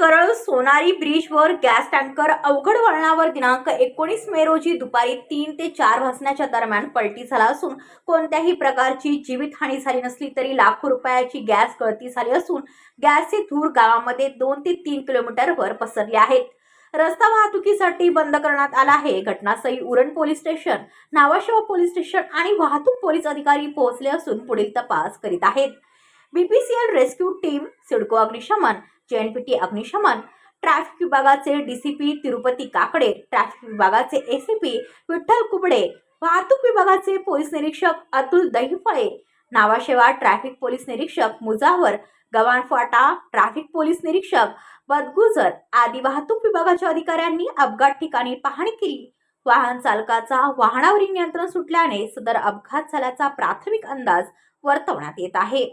करळ सोनारी ब्रिजवर gas tanker अवघड वळणावर दिनांक एकोणीस मे रोजी दुपारी तीन ते चार वाजण्याच्या दरम्यान पलटी झाला असून कोणत्याही प्रकारची जीवितहानी झाली नसली तरी लाखो रुपयाची गॅस गळती झाली असून गॅसचे धूर गावामध्ये दोन ते तीन किलोमीटरवर पसरले आहेत. रस्ता वाहतुकीसाठी बंद करण्यात आला आहे. घटनास्थळी Uran police station Nhavasheva police station आणि वाहतूक पोलीस अधिकारी पोहोचले असून पुढील तपास करीत आहेत. बीपीसीएल रेस्क्यू टीम सिडको अग्निशमन जेएनपीटी अग्निशमन ट्रॅफिक विभागाचे डीसीपी तिरुपती काकडे ट्रॅफिक विभागाचे एसीपी विठ्ठल कुबडे वाहतूक विभागाचे पोलीस निरीक्षक अतुल दहिफळे नावाशेवा ट्रॅफिक पोलीस निरीक्षक मुजावर गव्हाणफाटा ट्रॅफिक पोलीस निरीक्षक बदगुजर आदी वाहतूक विभागाच्या अधिकाऱ्यांनी अपघात ठिकाणी पाहणी केली. वाहन चालकाचा वाहनावरील नियंत्रण सुटल्याने सदर अपघात झाल्याचा प्राथमिक अंदाज वर्तवण्यात येत आहे.